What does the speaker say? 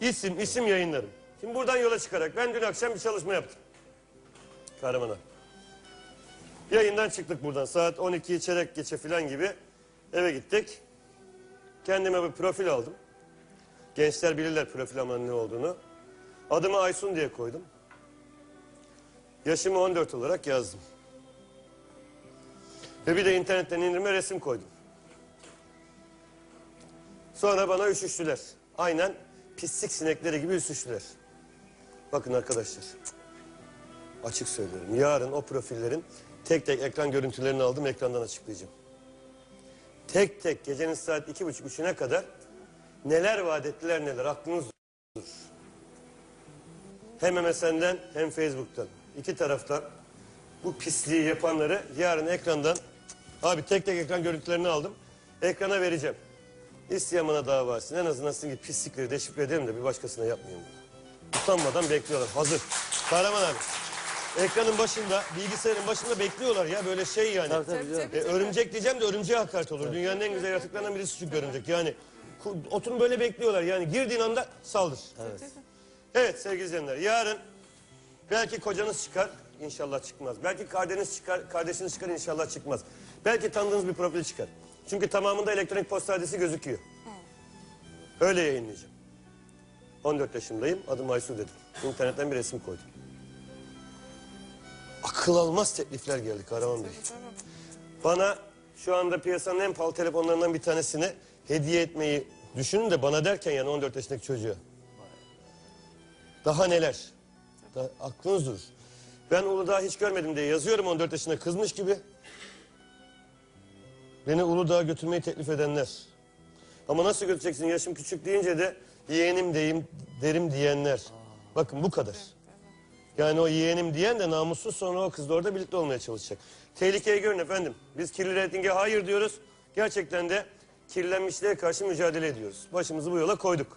İsim, isim yayınlarım. Şimdi buradan yola çıkarak ben dün akşam bir çalışma yaptım. Kahramana. Yayından çıktık buradan. Saat 12'yi çeyrek geçe falan gibi eve gittik. Kendime bir profil aldım. Gençler bilirler profil amanın ne olduğunu. Adımı Aysun diye koydum. Yaşımı 14 olarak yazdım. Ve bir de internetten indirme resim koydum. Sonra bana üşüştüler. Aynen pislik sinekleri gibi üşüştüler. Bakın arkadaşlar. Açık söylüyorum. Yarın o profillerin tek tek ekran görüntülerini aldım ekrandan açıklayacağım. Tek tek gecenin saat iki buçuk üçüne kadar neler vaat ettiler neler aklınız durur. Hem MSN'den hem Facebook'tan. iki taraftan bu pisliği yapanları yarın ekrandan abi tek tek ekran görüntülerini aldım. Ekrana vereceğim. İsteyen bana dava açsın. En azından sizin gibi pislikleri deşifre edelim de bir başkasına yapmayayım. Utanmadan bekliyorlar. Hazır. Kahraman abi. Ekranın başında, bilgisayarın başında bekliyorlar ya böyle şey yani. Tabii tabii biliyorum. E, örümcek diyeceğim de örümceğe hakaret olur. Dünyanın en güzel yaratıklarından birisi çünkü örümcek. Yani oturun böyle bekliyorlar. Yani girdiğin anda saldır. Evet. Evet sevgili izleyenler yarın belki kocanız çıkar inşallah çıkmaz. Belki kardeşiniz çıkar, kardeşiniz çıkar inşallah çıkmaz. Belki tanıdığınız bir profil çıkar. Çünkü tamamında elektronik posta adresi gözüküyor. Öyle yayınlayacağım. 14 yaşındayım adım Aysu dedim. İnternetten bir resim koydum. Akıl almaz teklifler geldi Kahraman Bey. Bana şu anda piyasanın en pahalı telefonlarından bir tanesini hediye etmeyi düşünün de bana derken yani 14 yaşındaki çocuğa. Daha neler? Daha aklınız durur. Ben Uludağ hiç görmedim diye yazıyorum 14 yaşında kızmış gibi. Beni Uludağ'a götürmeyi teklif edenler. Ama nasıl götüreceksin yaşım küçük deyince de yeğenim deyim derim diyenler. Bakın bu kadar. Yani o yeğenim diyen de namussuz sonra o kız da orada birlikte olmaya çalışacak. Tehlikeyi görün efendim. Biz kirli reytinge hayır diyoruz. Gerçekten de kirlenmişliğe karşı mücadele ediyoruz. Başımızı bu yola koyduk.